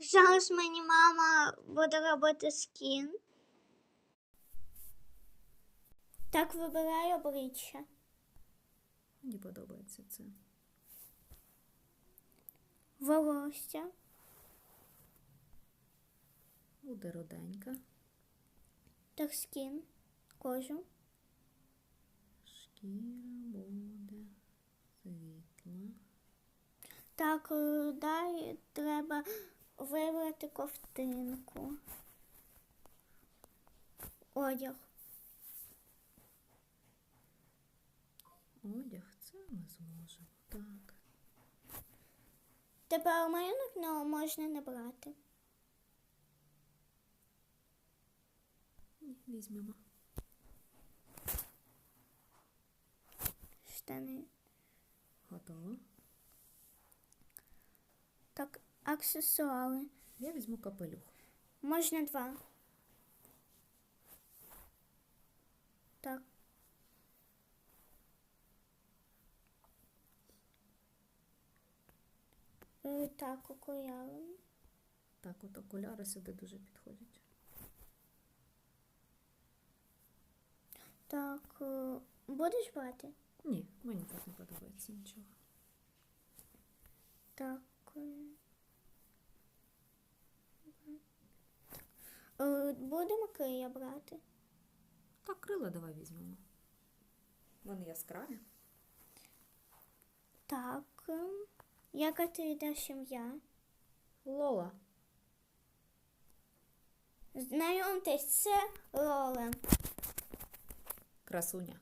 Зараз мені мама буде робити скін. Так вибираю обличчя. Мені подобається це. Волосся. Буде руденька. Так скін. Кожу. Шкіра буде світла. Так, е, далі треба вибрати ковтинку. Одяг. Одяг це ми зможемо. Так. Тепер малюнок ну, можна не брати. Візьмемо. Штани. Готово. Так, аксесуари. Я візьму капелюх. Можна два. Так. Е, Так, окуляри. Так, от окуляри сюди дуже підходять. Так, е, будеш брати? Ні, мені так не подобається нічого. Так. е. Е, Будемо крия брати. Так, крила давай візьмемо. Вони яскраві. Так. е. Яка ти йдеш ім'я? Лола. Знайомтесь, це Лола. Красуня.